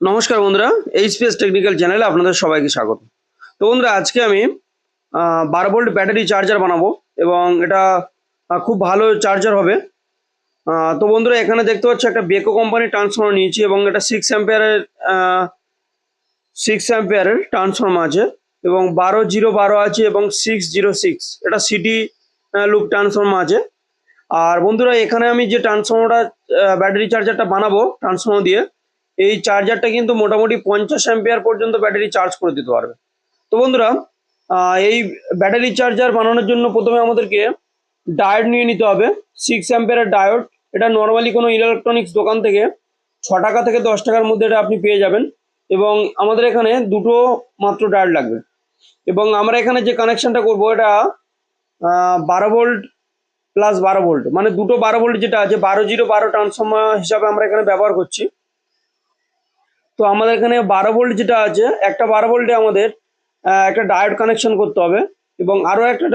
নমস্কার বন্ধুরা HPS technical চ্যানেলে আপনাদের সবাইকে স্বাগত। তো বন্ধুরা, আজকে আমি বারো ভোল্ট ব্যাটারি চার্জার বানাবো এবং এটা খুব ভালো চার্জার হবে। তো বন্ধুরা, এখানে দেখতে পাচ্ছি একটা বেকো কোম্পানির ট্রান্সফর্মার নিয়েছি এবং এটা সিক্স অ্যাম্পিয়ারের সিক্স অ্যাম্পিয়ারের ট্রান্সফর্মার আছে এবং বারো জিরো বারো আছে এবং সিক্স জিরো সিক্স এটা সিটি লুপ ট্রান্সফর্মার আছে। আর বন্ধুরা, এখানে আমি যে ট্রান্সফর্মারটা ব্যাটারি চার্জারটা বানাবো ট্রান্সফর্মার দিয়ে এই চার্জারটা কিন্তু মোটামুটি পঞ্চাশ অ্যাম্পিয়ার পর্যন্ত ব্যাটারি চার্জ করে দিতে পারবে। তো বন্ধুরা এই ব্যাটারি চার্জার বানানোর জন্য প্রথমে আমাদেরকে ডায়োড নিয়ে নিতে হবে। সিক্স অ্যাম্পিয়ারের ডায়োড এটা নর্মালি কোনো ইলেকট্রনিক্স দোকান থেকে ছ টাকা থেকে দশ টাকার মধ্যে এটা আপনি পেয়ে যাবেন এবং আমাদের এখানে দুটো মাত্র ডায়োড লাগবে। এবং আমরা এখানে যে কানেকশনটা করব, এটা বারো ভোল্ট প্লাস বারো ভোল্ট মানে দুটো বারো ভোল্ট যেটা আছে, বারো জিরো বারো ট্রান্সফর্মার হিসাবে আমরা এখানে ব্যবহার করছি। তো আমাদের এখানে বারো ভোল্ট যেটা আছে, একটা বারো ভোল্টে আমাদের একটা ডায়োড কানেকশন করতে হবে এবং আরও একটা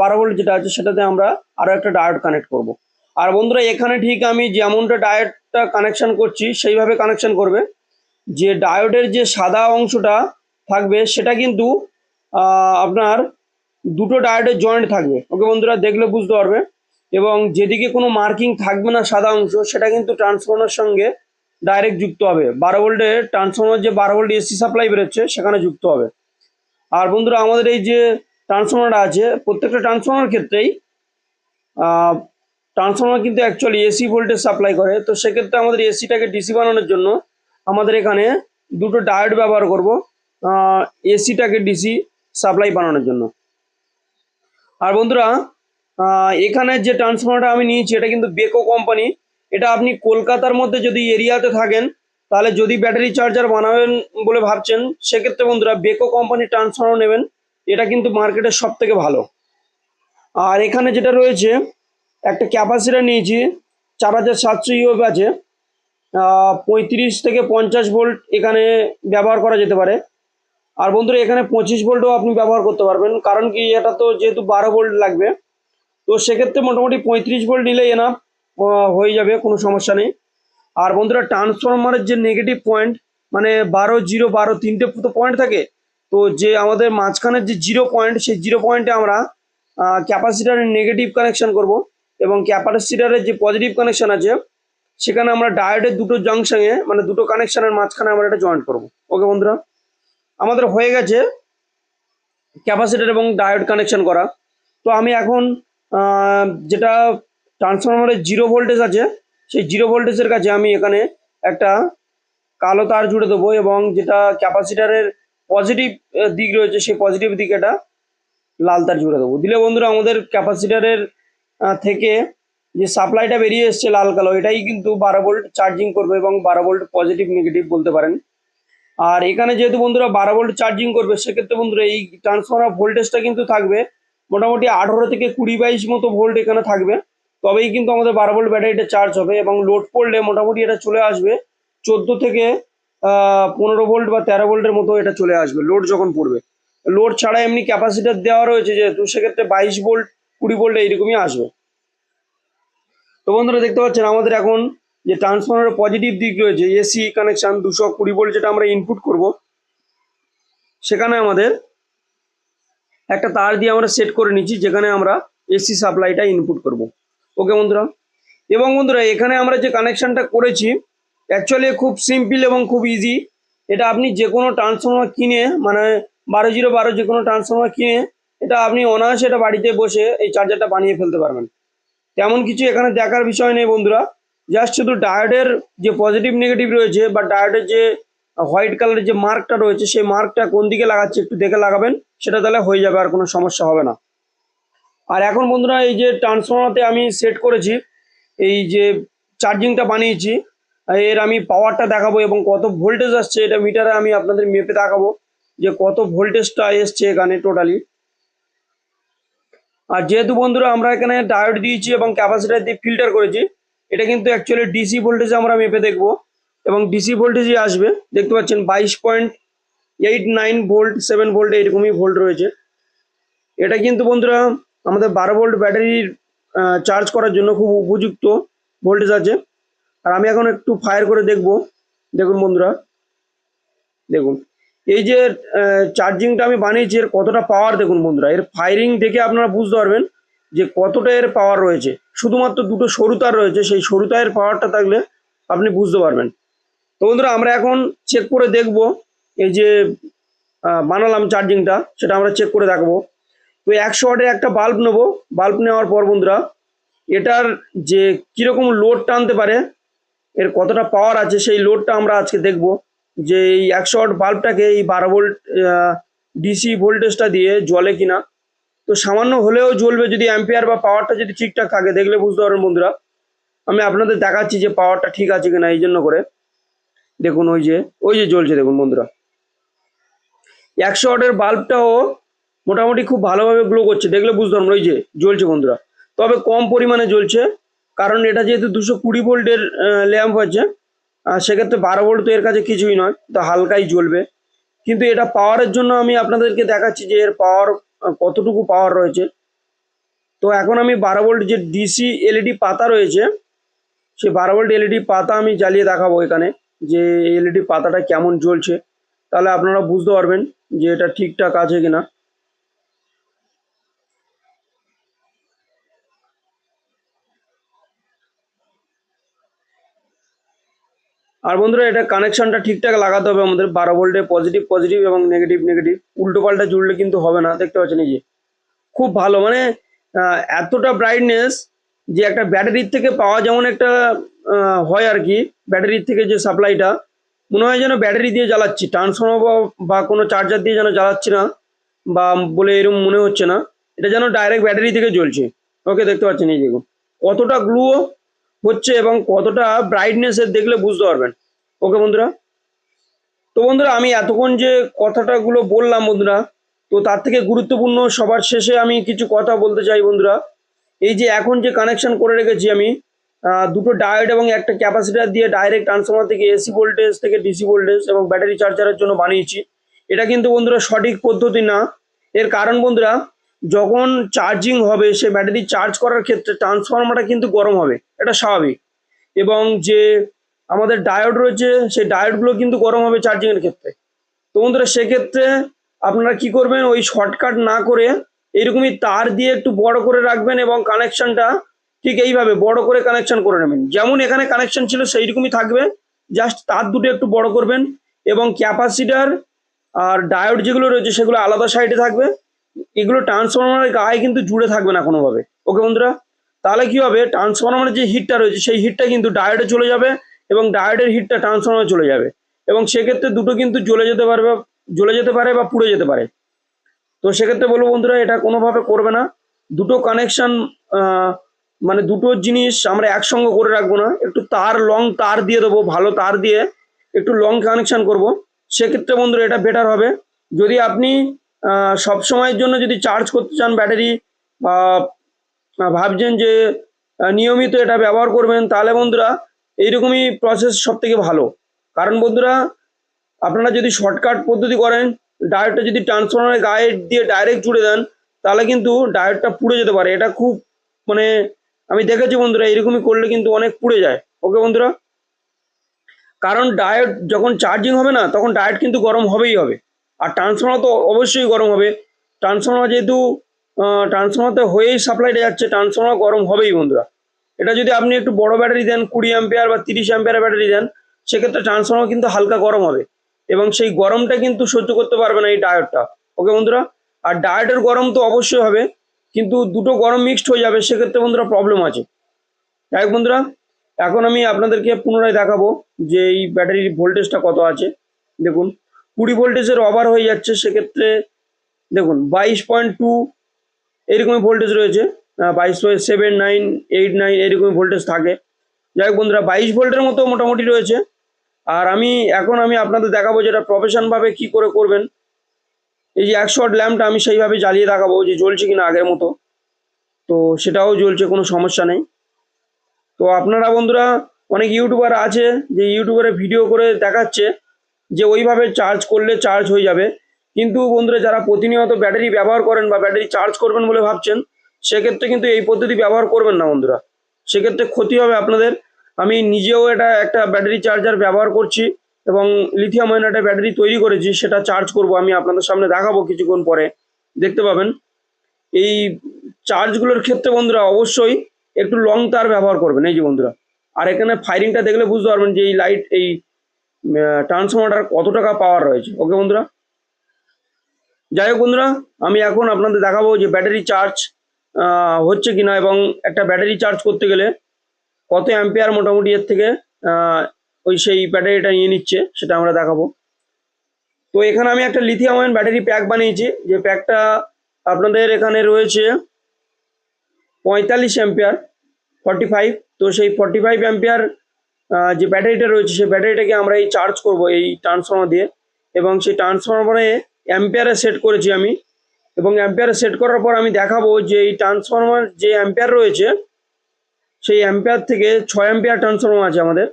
বারো ভোল্ট যেটা আছে সেটাতে আমরা আরও একটা ডায়োড কানেক্ট করব। আর বন্ধুরা, এখানে ঠিক আমি যেমনটা ডায়োডটা কানেকশন করছি, সেইভাবে কানেকশন করবে। যে ডায়োডের যে সাদা অংশটা থাকবে, সেটা কিন্তু আপনার দুটো ডায়োডের জয়েন্ট থাকবে। ওকে বন্ধুরা, দেখলে বুঝতে পারবে। এবং যেদিকে কোনো মার্কিং থাকবে না সাদা অংশ, সেটা কিন্তু ট্রান্সফর্মার সঙ্গে ডাইরেক্ট যুক্ত হবে। বারো ভোল্টের ট্রান্সফর্মার যে বারো ভোল্ট এসি সাপ্লাই বেরোচ্ছে, সেখানে যুক্ত হবে। আর বন্ধুরা, আমাদের এই যে ট্রান্সফর্মারটা আছে, প্রত্যেকটা ট্রান্সফর্মার ক্ষেত্রেই ট্রান্সফর্মার কিন্তু অ্যাকচুয়ালি এসি ভোল্টেজ সাপ্লাই করে। তো সেক্ষেত্রে আমাদের এসিটাকে ডিসি বানানোর জন্য আমাদের এখানে দুটো ডায়োড ব্যবহার করব এসিটাকে ডিসি সাপ্লাই বানানোর জন্য। আর বন্ধুরা এখানে যে ট্রান্সফর্মারটা আমি নিয়েছি, এটা কিন্তু বেকো কোম্পানি এটা আপনি কলকাতার মধ্যে যদি এরিয়াতে থাকেন, তাহলে যদি ব্যাটারি চার্জার বানাবেন বলে ভাবছেন, সেক্ষেত্রে বন্ধুরা বেকো কোম্পানির ট্রান্সফর্মার নেবেন। এটা কিন্তু মার্কেটের সব থেকে ভালো। আর এখানে যেটা রয়েছে, একটা ক্যাপাসিটার নিয়েছি, চার হাজার সাতশো ইউএফ আছে। পঁয়ত্রিশ থেকে পঞ্চাশ ভোল্ট এখানে ব্যবহার করা যেতে পারে। আর বন্ধুরা, এখানে পঁচিশ ভোল্টও আপনি ব্যবহার করতে পারবেন। কারণ কি, এটা তো যেহেতু বারো ভোল্ট লাগবে। তো সেক্ষেত্রে মোটামুটি পঁয়ত্রিশ ভোল্ট নিলেই এনা হয়ে যাবে, কোনো সমস্যা নেই। আর বন্ধুরা ট্রান্সফরমারের যে নেগেটিভ পয়েন্ট মানে বারো জিরো বারো তিনটে তো পয়েন্ট থাকে, তো যে আমাদের মাঝখানের যে জিরো পয়েন্ট সেই জিরো পয়েন্টে আমরা ক্যাপাসিটারের নেগেটিভ কানেকশন করব এবং ক্যাপাসিটারের যে পজিটিভ কানেকশন আছে, সেখানে আমরা ডায়োডের দুটো জাংশনে মানে দুটো কানেকশনের মাঝখানে আমরা এটা জয়েন্ট করব। ওকে বন্ধুরা? আমাদের হয়ে গেছে ক্যাপাসিটার এবং ডায়োড কানেকশন করা। তো আমি এখন যেটা ট্রান্সফরমারের জিরো ভোল্টেজ আছে, সেই জিরো ভোল্টেজের কাছে আমি এখানে একটা কালো তার জুড়ে দেবো এবং যেটা ক্যাপাসিটারের পজিটিভ দিক রয়েছে, সেই পজিটিভ দিকে এটা লাল তার জুড়ে দেবো। দিলে বন্ধুরা, আমাদের ক্যাপাসিটারের থেকে যে সাপ্লাইটা বেরিয়ে এসছে লাল কালো, এটাই কিন্তু বারো ভোল্ট চার্জিং করবে এবং বারো ভোল্ট পজিটিভ, নেগেটিভ বলতে পারেন। আর এখানে যেহেতু বন্ধুরা বারো ভোল্ট চার্জিং করবে, সেক্ষেত্রে বন্ধুরা এই ট্রান্সফর্মার ভোল্টেজটা কিন্তু থাকবে মোটামুটি আঠারো থেকে কুড়ি বাইশ মতো ভোল্ট এখানে থাকবে। তবেই কিন্তু আমাদের বারো ভোল্ট ব্যাটারিটা চার্জ হবে এবং লোড পড়লে মোটামুটি এটা চলে আসবে। চোদ্দ থেকে পনেরো ভোল্ট বা তেরো ভোল্টের মতো এটা চলে আসবে লোড যখন পড়বে। লোড ছাড়া এমনি ক্যাপাসিটার দেওয়া রয়েছে যেহেতু সেক্ষেত্রে বাইশ ভোল্ট, কুড়ি ভোল্ট এইরকমই আসবে। তো বন্ধুরা দেখতে পাচ্ছেন আমাদের এখন যে ট্রান্সফর্মারের পজিটিভ দিক রয়েছে এসি কানেকশন দুশো কুড়ি ভোল্ট যেটা আমরা ইনপুট করব, সেখানে আমাদের একটা তার দিয়ে আমরা সেট করে নিচ্ছি, যেখানে আমরা এসি সাপ্লাইটা ইনপুট করব। ওকে বন্ধুরা? এবং বন্ধুরা, এখানে আমরা যে কানেকশনটা করেছি অ্যাকচুয়ালি খুব সিম্পল এবং খুব ইজি এটা আপনি যে কোনো ট্রান্সফর্মার কিনে মানে বারো জিরো বারো যে কোনো ট্রান্সফর্মার কিনে, এটা আপনি অনায়াসে এটা বাড়িতে বসে এই চার্জারটা বানিয়ে ফেলতে পারবেন। তেমন কিছু এখানে দেখার বিষয় নেই বন্ধুরা। জাস্ট শুধু ডায়োডের যে পজিটিভ নেগেটিভ রয়েছে, বা ডায়োডের যে হোয়াইট কালারের যে মার্কটা রয়েছে, সেই মার্কটা কোন দিকে লাগাচ্ছে একটু দেখে লাগাবেন, সেটা তাহলে হয়ে যাবে আর কোনো সমস্যা হবে না। আর এখন বন্ধুরা এই যে ট্রান্সফর্মারতে আমি সেট করেছি, এই যে চার্জিংটা বানিয়েছি, এর আমি পাওয়ারটা দেখাবো এবং কত ভোল্টেজ আসছে এটা মিটারে আমি আপনাদের মেপে দেখাবো যে কত ভোল্টেজটা এসছে এখানে টোটালি আর যেহেতু বন্ধুরা আমরা এখানে ডায়োড দিয়েছি এবং ক্যাপাসিটার দিয়ে ফিল্টার করেছি, এটা কিন্তু অ্যাকচুয়ালি ডিসি ভোল্টেজ আমরা মেপে দেখব এবং ডিসি ভোল্টেজই আসবে। দেখতে পাচ্ছেন বাইশ point eight nine volt seven volt এইরকমই ভোল্ট রয়েছে। এটা কিন্তু বন্ধুরা আমাদের বারো ভোল্ট ব্যাটারির চার্জ করার জন্য খুব উপযুক্ত ভোল্টেজ আছে। আর আমি এখন একটু ফায়ার করে দেখব। দেখুন বন্ধুরা। দেখুন। এই যে চার্জিংটা আমি বানিয়েছি, এর কতটা পাওয়ার দেখুন বন্ধুরা। এর ফায়ারিং দেখে আপনারা বুঝতে পারবেন যে কতটা এর পাওয়ার রয়েছে। শুধুমাত্র দুটো সরু তার রয়েছে, সেই সরু তারের পাওয়ারটা থাকলে আপনি বুঝতে পারবেন। তো বন্ধুরা, আমরা এখন চেক করে দেখব। এই যে বানালাম চার্জিংটা সেটা আমরা চেক করে দেখব। তো একশো ওয়াটের একটা বাল্ব নেব। বাল্ব নেওয়ার পর বন্ধুরা, এটার যে কীরকম লোড টানতে পারে, এর কতটা পাওয়ার আছে সেই লোডটা আমরা আজকে দেখব। যে এই একশো ওয়াট বাল্বটাকে এই বারো ভোল্ট ডিসি ভোল্টেজটা দিয়ে জ্বলে কিনা। তো সামান্য হলেও জ্বলবে যদি অ্যাম্পিয়ার বা পাওয়ারটা যদি ঠিকঠাক থাকে, দেখলে বুঝতে পারবেন বন্ধুরা। আমি আপনাদের দেখাচ্ছি যে পাওয়ারটা ঠিক আছে কিনা, এই জন্য করে। দেখুন ওই যে ওই যে জ্বলছে দেখুন বন্ধুরা। একশো ওয়াটের বাল্বটাও মোটামুটি খুব ভালোভাবে গ্লো করছে। দেখলে বুঝতে পারবেন ওই যে জ্বলছে বন্ধুরা। তবে কম পরিমাণে জ্বলছে, কারণ এটা যেহেতু দুশো কুড়ি ভোল্টের ল্যাম্প আছে সেক্ষেত্রে বারো ভোল্ট তো এর কাছে কিছুই নয়, তো হালকাই জ্বলবে। কিন্তু এটা পাওয়ারের জন্য আমি আপনাদেরকে দেখাচ্ছি যে এর পাওয়ার কতটুকু পাওয়ার রয়েছে। তো এখন আমি বারো ভোল্ট যে ডিসি এলইডি পাতা রয়েছে, সেই বারো ভোল্ট এলইডি পাতা আমি জ্বালিয়ে দেখাবো এখানে, যে এলইডি পাতাটা কেমন জ্বলছে। তাহলে আপনারা বুঝতে পারবেন যে এটা ঠিকঠাক আছে কিনা। আর বন্ধুরা, এটা কানেকশনটা ঠিকঠাক লাগাতে হবে আমাদের। বারো ভোল্টে পজিটিভ পজিটিভ এবং নেগেটিভ নেগেটিভ উল্টো পাল্টা জুড়লে কিন্তু হবে না, দেখতে পাচ্ছেন এই যে। খুব ভালো মানে এতটা ব্রাইটনেস যে একটা ব্যাটারির থেকে পাওয়া যেমন একটা হয় আর কি ব্যাটারির থেকে যে সাপ্লাইটা মনে হয় যেন ব্যাটারি দিয়ে জ্বালাচ্ছি। ট্রান্সফর্মার বা কোনো চার্জার দিয়ে যেন জ্বালাচ্ছি না, বা বলে এরকম মনে হচ্ছে না। এটা যেন ডাইরেক্ট ব্যাটারি থেকে জ্বলছে। ওকে দেখতে পাচ্ছেন এই দেখুন কতটা গ্লুও হচ্ছে এবং কতটা ব্রাইটনেস এর দেখলে বুঝতে পারবেন। ওকে বন্ধুরা? তো বন্ধুরা, আমি এতক্ষণ যে কথাটাগুলো বললাম বন্ধুরা, তো তার থেকে গুরুত্বপূর্ণ সবার শেষে আমি কিছু কথা বলতে চাই বন্ধুরা। এই যে এখন যে কানেকশন করে রেখেছি আমি দুটো ডায়োড এবং একটা ক্যাপাসিটার দিয়ে ডাইরেক্ট ট্রান্সফর্মার থেকে এসি ভোল্টেজ থেকে ডিসি ভোল্টেজ এবং ব্যাটারি চার্জারের জন্য বানিয়েছি। এটা কিন্তু বন্ধুরা সঠিক পদ্ধতি না। এর কারণ বন্ধুরা যখন চার্জিং হবে, সে ব্যাটারি চার্জ করার ক্ষেত্রে ট্রান্সফর্মারটা কিন্তু গরম হবে। এটা স্বাভাবিক। এবং যে আমাদের ডায়োড রয়েছে, সেই ডায়োডগুলো কিন্তু গরম হবে চার্জিংয়ের ক্ষেত্রে। তো বন্ধুরা, সেক্ষেত্রে আপনারা কি করবেন, ওই শর্টকাট না করে এইরকমই তার দিয়ে একটু বড় করে রাখবেন এবং কানেকশনটা ঠিক এইভাবে বড় করে কানেকশন করে নেবেন। যেমন এখানে কানেকশন ছিল সেই রকমই থাকবে। জাস্ট তার দুটো একটু বড় করবেন এবং ক্যাপাসিটার আর ডায়োড যেগুলো রয়েছে, সেগুলো আলাদা সাইডে থাকবে। এগুলো ট্রান্সফরমারের গায়ে কিন্তু জুড়ে থাকবে না কোনোভাবে। ওকে বন্ধুরা? তাহলে কি হবে? ট্রান্সফরমারের যে হিটটা রয়েছে, সেই হিটটা কিন্তু ডায়োডে চলে যাবে এবং ডায়োডের হিটটা ট্রান্সফরমারে চলে যাবে। এবং সেক্ষেত্রে দুটো কিন্তু জ্বলে যেতে পারবে, জ্বলে যেতে পারে বা পুড়ে যেতে পারে। তো সেক্ষেত্রে বলব বন্ধুরা, এটা কোনোভাবে করবে না। দুটো কানেকশন মানে দুটো জিনিস আমরা একসঙ্গে করে রাখব না। একটু তার লং তার দিয়ে দেবো, ভালো তার দিয়ে একটু লং কানেকশান করব। সেক্ষেত্রে বন্ধুরা এটা বেটার হবে। যদি আপনি সব সময়ের জন্য যদি চার্জ করতে চান ব্যাটারি বা ভাবছেন যে নিয়মিত এটা ব্যবহার করবেন, তাহলে বন্ধুরা এইরকমই প্রসেস সব থেকে ভালো। কারণ বন্ধুরা, আপনারা যদি শর্টকাট পদ্ধতি করেন ডায়েটটা যদি ট্রান্সফরমারের গায়ে দিয়ে ডাইরেক্ট জুড়ে দেন, তাহলে কিন্তু ডায়েটটা পুড়ে যেতে পারে। এটা খুব মানে আমি দেখেছি বন্ধুরা এরকমই করলে কিন্তু অনেক পুড়ে যায়। ওকে বন্ধুরা? কারণ ডায়েট যখন চার্জিং হবে না, তখন ডায়েট কিন্তু গরম হবেই হবে। আর ট্রান্সফর্মার তো অবশ্যই গরম হবে। ট্রান্সফর্মার যেহেতু ট্রান্সফর্মারতে হয়েই সাপ্লাইটা যাচ্ছে ট্রান্সফর্মার গরম হবেই বন্ধুরা। এটা যদি আপনি একটু বড় ব্যাটারি দেন, কুড়ি অ্যাম্পিয়ার বা তিরিশ অ্যাম্পিয়ার ব্যাটারি দেন, সেক্ষেত্রে ট্রান্সফর্মার কিন্তু হালকা গরম হবে। এবং সেই গরমটা কিন্তু সহ্য করতে পারবে না এই ডায়োডটা ওকে বন্ধুরা? আর ডায়োডের গরম তো অবশ্যই হবে, কিন্তু দুটো গরম মিক্সড হয়ে যাবে, সেক্ষেত্রে বন্ধুরা প্রবলেম আছে। যাই বন্ধুরা, এখন আমি আপনাদেরকে পুনরায় দেখাবো যে এই ব্যাটারির ভোল্টেজটা কত আছে। দেখুন। কুড়ি ভোল্টেজের ওভার হয়ে যাচ্ছে, সেক্ষেত্রে দেখুন, বাইশ পয়েন্ট টু এরকমই ভোল্টেজ রয়েছে বাইশ point seven nine eight nine এরকমই ভোল্টেজ থাকে। যাই হোক বন্ধুরা, বাইশ ভোল্টের মতো মোটামুটি রয়েছে। আর আমি, এখন আমি আপনাদের দেখাবো যেটা প্রফেশনভাবে কি করে করবেন। এই যে একশো ল্যাম্পটা আমি সেইভাবে জ্বালিয়ে দেখাবো, যে জ্বলছে কিনা আগের মতো। তো সেটাও জ্বলছে, কোনো সমস্যা নেই। তো আপনারা বন্ধুরা, অনেক ইউটিউবার আছে, যে ইউটিউবারে ভিডিও করে দেখাচ্ছে। যে ওইভাবে চার্জ করলে চার্জ হয়ে যাবে। কিন্তু বন্ধুরা, যারা প্রতিনিয়ত ব্যাটারি ব্যবহার করেন বা ব্যাটারি চার্জ করবেন বলে ভাবছেন, সেক্ষেত্রে কিন্তু এই পদ্ধতি ব্যবহার করবেন না বন্ধুরা। সেক্ষেত্রে ক্ষতি হবে আপনাদের। আমি নিজেও এটা একটা ব্যাটারি চার্জার ব্যবহার করছি এবং লিথিয়াম আয়ন একটা ব্যাটারি তৈরি করেছি, সেটা চার্জ করব আমি আপনাদের সামনে দেখাবো কিছুক্ষণ পরে। দেখতে পাবেন। এই চার্জগুলোর ক্ষেত্রে বন্ধুরা, অবশ্যই একটু লং তার ব্যবহার করবেন। এই যে বন্ধুরা, আর এখানে ফায়ারিংটা দেখলে বুঝতে পারবেন যে এই লাইট এই ট্রান্সফর্মারটার কত টাকা পাওয়ার রয়েছে? ওকে বন্ধুরা? যাই হোক বন্ধুরা, আমি এখন আপনাদের দেখাবো যে ব্যাটারি চার্জ হচ্ছে কিনা এবং একটা ব্যাটারি চার্জ করতে গেলে কত অ্যাম্পিয়ার মোটামুটি এর থেকে ওই সেই ব্যাটারিটা নিয়ে নিচ্ছে, সেটা আমরা দেখাবো। তো এখানে আমি একটা লিথিয়াম আয়ন ব্যাটারি প্যাক বানিয়েছি, যে প্যাকটা আপনাদের এখানে রয়েছে পঁয়তাল্লিশ অ্যাম্পিয়ার ফর্টি ফাইভ তো সেই ফর্টি ফাইভ অ্যাম্পিয়ার যে ব্যাটারিটা রয়েছে, সেই ব্যাটারিটাকে আমরা এই চার্জ করব এই ট্রান্সফর্মার দিয়ে। এবং সেই ট্রান্সফর্মারে অ্যাম্পিয়ারে সেট করেছি আমি। এবং অ্যাম্পিয়ারে সেট করার পর আমি দেখাবো যে এই ট্রান্সফর্মার যে অ্যাম্পিয়ার রয়েছে, সেই অ্যাম্পিয়ার থেকে ছয় অ্যাম্পিয়ার ট্রান্সফর্মার আছে আমাদের।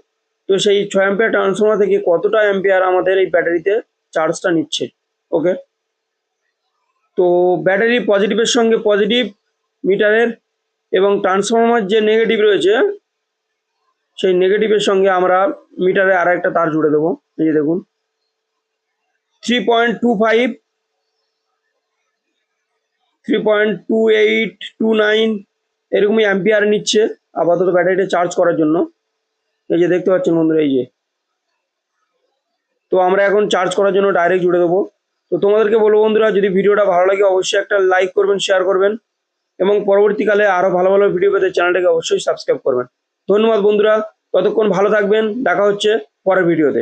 তো সেই ছয় অ্যাম্পিয়ার ট্রান্সফর্মার থেকে কতটা অ্যাম্পিয়ার আমাদের এই ব্যাটারিতে চার্জটা নিচ্ছে? ওকে তো ব্যাটারি পজিটিভের সঙ্গে পজিটিভ মিটারের এবং ট্রান্সফর্মার যে নেগেটিভ রয়েছে সেই নেগেটিভের সঙ্গে আমরা মিটারে আর একটা তার জুড়ে দেবো। এই যে দেখুন। Three point two five three point two eight two nine এরকমই অ্যাম্পিয়ার নিচ্ছে আপাতত ব্যাটারিটা চার্জ করার জন্য। এই যে দেখতে পাচ্ছেন বন্ধুরা, এই যে। তো আমরা এখন চার্জ করার জন্য ডাইরেক্ট জুড়ে দেবো। তো তোমাদেরকে বলব বন্ধুরা, যদি ভিডিওটা ভালো লাগে অবশ্যই একটা লাইক করবেন শেয়ার করবেন এবং পরবর্তীকালে আরও ভালো ভালো ভিডিও পেতে চ্যানেলটাকে অবশ্যই সাবস্ক্রাইব করবেন। ধন্যবাদ বন্ধুরা ততক্ষণ ভালো থাকবেন দেখা হচ্ছে পরের ভিডিওতে।